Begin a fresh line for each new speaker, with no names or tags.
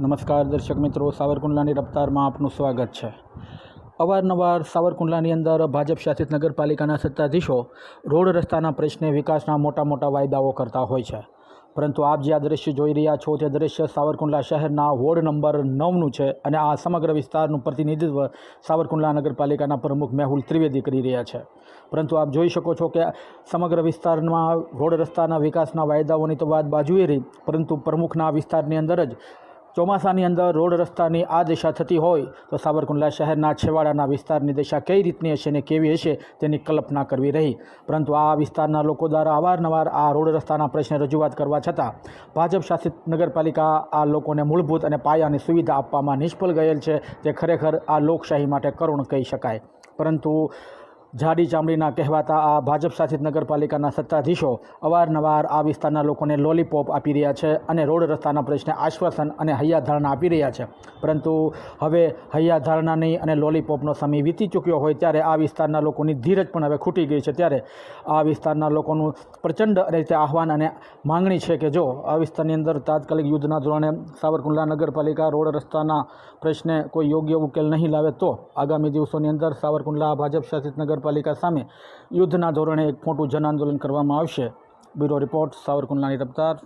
નમસ્કાર દર્શક મિત્રો, સાવરકુંડલાની રફતારમાં આપનું સ્વાગત છે. અવારનવાર સાવરકુંડલાની અંદર ભાજપ શાસિત નગરપાલિકાના સત્તાધીશો રોડ રસ્તાના પ્રશ્ને વિકાસના મોટા મોટા વાયદાઓ કરતા હોય છે. પરંતુ આપ જે આ દ્રશ્ય જોઈ રહ્યા છો, તે દ્રશ્ય સાવરકુંડલા શહેરના વોર્ડ નંબર નવનું છે અને આ સમગ્ર વિસ્તારનું પ્રતિનિધિત્વ સાવરકુંડલા નગરપાલિકાના પ્રમુખ મેહુલ ત્રિવેદી કરી રહ્યા છે. પરંતુ આપ જોઈ શકો છો કે સમગ્ર વિસ્તારમાં રોડ રસ્તાના વિકાસના વાયદાઓની તો વાત બાજુએ રહી, પરંતુ પ્રમુખના વિસ્તારની અંદર જ ચોમાસાની અંદર રોડ રસ્તાની આ દિશા થતી હોય તો સાવરકુંડલા શહેરના છેવાડાના વિસ્તારની દિશા કઈ રીતની હશે ને કેવી હશે તેની કલ્પના કરવી રહી. પરંતુ આ વિસ્તારના લોકો દ્વારા અવારનવાર આ રોડ રસ્તાના પ્રશ્ને રજૂઆત કરવા છતાં ભાજપ શાસિત નગરપાલિકા આ લોકોને મૂળભૂત અને પાયાની સુવિધા આપવામાં નિષ્ફળ ગયેલ છે. તે ખરેખર આ લોકશાહી માટે કરુણ કહી શકાય. પરંતુ જાડી ચામડીના કહેવાતા આ ભાજપ શાસિત નગરપાલિકાના સત્તાધીશો અવારનવાર આ વિસ્તારના લોકોને લોલીપોપ આપી રહ્યા છે અને રોડ રસ્તાના પ્રશ્ને આશ્વાસન અને હૈયાધારણા આપી રહ્યા છે. પરંતુ હવે હૈયાધારણાની અને લોલીપોપનો સમય વીતી ચૂક્યો હોય ત્યારે આ વિસ્તારના લોકોની ધીરજ પણ હવે ખૂટી ગઈ છે. ત્યારે આ વિસ્તારના લોકોનું પ્રચંડ રીતે આહવાન અને માંગણી છે કે જો આ વિસ્તારની અંદર તાત્કાલિક યુદ્ધના ધોરણે સાવરકુંડલા નગરપાલિકા રોડ રસ્તાના પ્રશ્ને કોઈ યોગ્ય ઉકેલ નહીં લાવે તો આગામી દિવસોની અંદર સાવરકુંડલા ભાજપ શાસિત નગરપાલિકા સામે યુદ્ધના ધોરણે એક મોટું જન આંદોલન કરવામાં આવશે. Bureau report સાવરકુંડલાની રફતાર